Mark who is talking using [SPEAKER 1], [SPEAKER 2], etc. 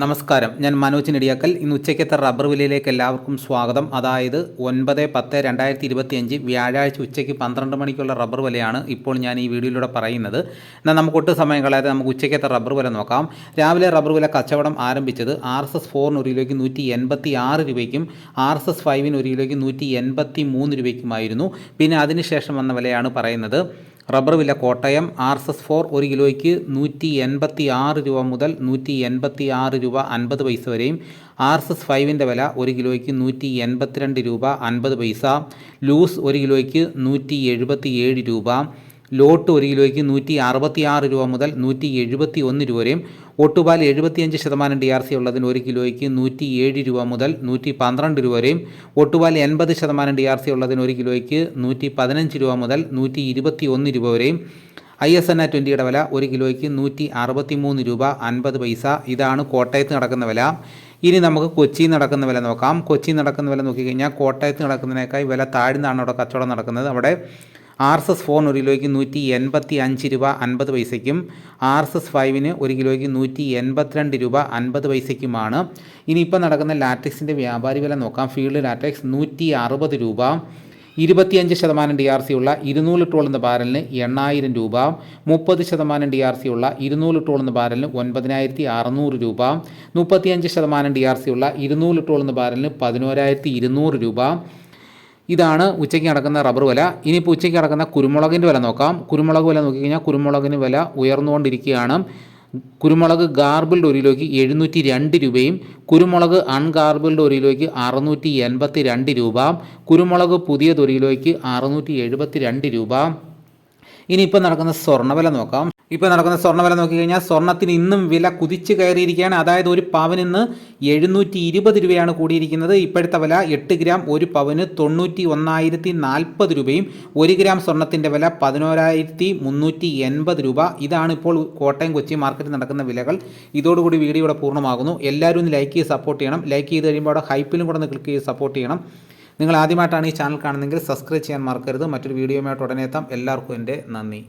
[SPEAKER 1] നമസ്കാരം. ഞാൻ മനോജ് നെടിയാക്കൽ. ഇന്ന് ഉച്ചയ്ക്കത്തെ റബ്ബർ വിലയിലേക്ക് എല്ലാവർക്കും സ്വാഗതം. അതായത് ഒൻപത് പത്ത് രണ്ടായിരത്തി ഇരുപത്തിയഞ്ച് വ്യാഴാഴ്ച ഉച്ചയ്ക്ക് പന്ത്രണ്ട് മണിക്കുള്ള റബ്ബർ വിലയാണ് ഇപ്പോൾ ഞാൻ ഈ വീഡിയോയിലൂടെ പറയുന്നത്. എന്നാൽ നമുക്ക് ഒട്ടും സമയം കളയാതെ നമുക്ക് ഉച്ചയ്ക്കത്തെ റബ്ബർ വില നോക്കാം. രാവിലെ റബ്ബർ വില കച്ചവടം ആരംഭിച്ചത് ആർ എസ് എസ് ഫോറിന് ഒരു കിലോയ്ക്ക് നൂറ്റി എൺപത്തി ആറ് രൂപയ്ക്കും ആർ എസ് എസ് ഫൈവിന് ഒരു കിലോയ്ക്ക് നൂറ്റി എൺപത്തി മൂന്ന് രൂപയ്ക്കുമായിരുന്നു. പിന്നെ അതിനുശേഷം വന്ന വിലയാണ് പറയുന്നത്. റബ്ബർ വില Kottayam R S S four ഒരു കിലോയ്ക്ക് നൂറ്റി എൺപത്തി ആറ് രൂപ മുതൽ നൂറ്റി എൺപത്തി ആറ് രൂപ അൻപത് പൈസ വരെയും ആർ എസ് എസ് ഫൈവിന്റെ വില ഒരു കിലോയ്ക്ക് നൂറ്റി എൺപത്തിരണ്ട് രൂപ അൻപത് പൈസ ലൂസ് ഒരു കിലോയ്ക്ക് നൂറ്റി എഴുപത്തി ഏഴ് രൂപ ലോട്ട് ഒരു കിലോയ്ക്ക് നൂറ്റി അറുപത്തി ആറ് രൂപ മുതൽ നൂറ്റി എഴുപത്തി ഒന്ന് രൂപ വരെയും. ഒട്ടുപാൽ എഴുപത്തിയഞ്ച് ശതമാനം ഡി ആർ സി ഉള്ളതിന് ഒരു കിലോയ്ക്ക് നൂറ്റി ഏഴ് രൂപ മുതൽ നൂറ്റി പന്ത്രണ്ട് രൂപ വരെയും. ഒട്ടുപാൽ എൺപത് ശതമാനം ഡി ആർ സി ഉള്ളതിന് ഒരു കിലോയ്ക്ക് നൂറ്റി പതിനഞ്ച് രൂപ മുതൽ നൂറ്റി ഇരുപത്തി ഒന്ന് രൂപ വരെയും. ഐ എസ് എൻ ആ ട്വന്റിയുടെ വില ഒരു കിലോയ്ക്ക് നൂറ്റി അറുപത്തി മൂന്ന് രൂപ അൻപത് പൈസ. ഇതാണ് കോട്ടയത്ത് നടക്കുന്ന വില. ഇനി നമുക്ക് കൊച്ചി നടക്കുന്ന വില നോക്കാം. കൊച്ചി നടക്കുന്ന വില നോക്കിക്കഴിഞ്ഞാൽ കോട്ടയത്ത് നടക്കുന്നതിനേക്കാൾ വില താഴ്ന്നാണ് അവിടെ കച്ചവടം നടക്കുന്നത്. അവിടെ ആർ എസ് എസ് ഫോറിന് ഒരു കിലോയ്ക്ക് നൂറ്റി എൺപത്തി അഞ്ച് രൂപ അൻപത് പൈസയ്ക്കും ആർ എസ് എസ് ഫൈവിന് ഒരു കിലോയ്ക്ക് നൂറ്റി എൺപത്തിരണ്ട് രൂപ അൻപത് പൈസയ്ക്കുമാണ്. ഇനിയിപ്പോൾ നടക്കുന്ന ലാറ്റക്സിന്റെ വ്യാപാരി വില നോക്കാം. ഫീൽഡ് ലാറ്റക്സ് നൂറ്റി അറുപത് രൂപ ഇരുപത്തിയഞ്ച് ശതമാനം ഡി ആർ സി ഉള്ള ഇരുന്നൂറ് ടോളുന്ന ബാരലിന് എണ്ണായിരം രൂപ മുപ്പത് ശതമാനം ഡി ആർ സി ഉള്ള ഇരുന്നൂറ് ടോളുന്ന ബാരലിന് ഒൻപതിനായിരത്തി അറുന്നൂറ് രൂപ മുപ്പത്തിയഞ്ച് ശതമാനം ഡി ആർ സി ഉള്ള ഇരുന്നൂറ് ടോളുന്ന ബാരലിന് പതിനോരായിരത്തി ഇരുന്നൂറ് രൂപ ഇതാണ് ഉച്ചയ്ക്ക് നടക്കുന്ന റബ്ബർ വില. ഇനിയിപ്പോൾ ഉച്ചയ്ക്ക് നടക്കുന്ന കുരുമുളകിന്റെ വില നോക്കാം. കുരുമുളക് വില നോക്കിക്കഴിഞ്ഞാൽ കുരുമുളകിന് വില ഉയർന്നുകൊണ്ടിരിക്കുകയാണ്. കുരുമുളക് ഗാർബിൾഡ് ഒരു കിലോയ്ക്ക് എഴുന്നൂറ്റി രണ്ട് രൂപയും കുരുമുളക് അൺഗാർബിൾഡ് ഒരു കിലോയ്ക്ക് അറുന്നൂറ്റി എൺപത്തി രണ്ട് രൂപ കുരുമുളക് പുതിയത് ഒരു കിലോയ്ക്ക് അറുന്നൂറ്റി എഴുപത്തി രണ്ട് രൂപ. ഇനിയിപ്പോൾ നടക്കുന്ന സ്വർണവില നോക്കാം. ഇപ്പോൾ നടക്കുന്ന സ്വർണവില നോക്കിക്കഴിഞ്ഞാൽ സ്വർണത്തിന് ഇന്നും വില കുതിച്ച് കയറിയിരിക്കുകയാണ്. അതായത് ഒരു പവന് ഇന്ന് എഴുന്നൂറ്റി ഇരുപത് രൂപയാണ് കൂടിയിരിക്കുന്നത്. ഇപ്പോഴത്തെ വില എട്ട് ഗ്രാം ഒരു പവന് തൊണ്ണൂറ്റി ഒന്നായിരത്തി നാൽപ്പത് രൂപയും ഒരു ഗ്രാം സ്വർണത്തിന്റെ വില പതിനോരായിരത്തി മുന്നൂറ്റി എൺപത് രൂപ. ഇതാണ് ഇപ്പോൾ കോട്ടയം കൊച്ചി മാർക്കറ്റിൽ നടക്കുന്ന വിലകൾ. ഇതോടുകൂടി വീഡിയോ ഇവിടെ പൂർണമാകുന്നു. എല്ലാവരും ഒന്ന് ലൈക്ക് ചെയ്ത് സപ്പോർട്ട് ചെയ്യണം. ലൈക്ക് ചെയ്ത് കഴിയുമ്പോൾ അവിടെ ഹൈപ്പിലും കൂടെ ഒന്ന് ക്ലിക്ക് ചെയ്ത് സപ്പോർട്ട് ചെയ്യണം. നിങ്ങൾ ആദ്യമായിട്ടാണ് ഈ ചാനൽ കാണുന്നതെങ്കിൽ സബ്സ്ക്രൈബ് ചെയ്യാൻ മറക്കരുത്. മറ്റൊരു വീഡിയോയുമായിട്ട് ഉടനെ എത്താം. എല്ലാവർക്കും എന്റെ നന്ദി.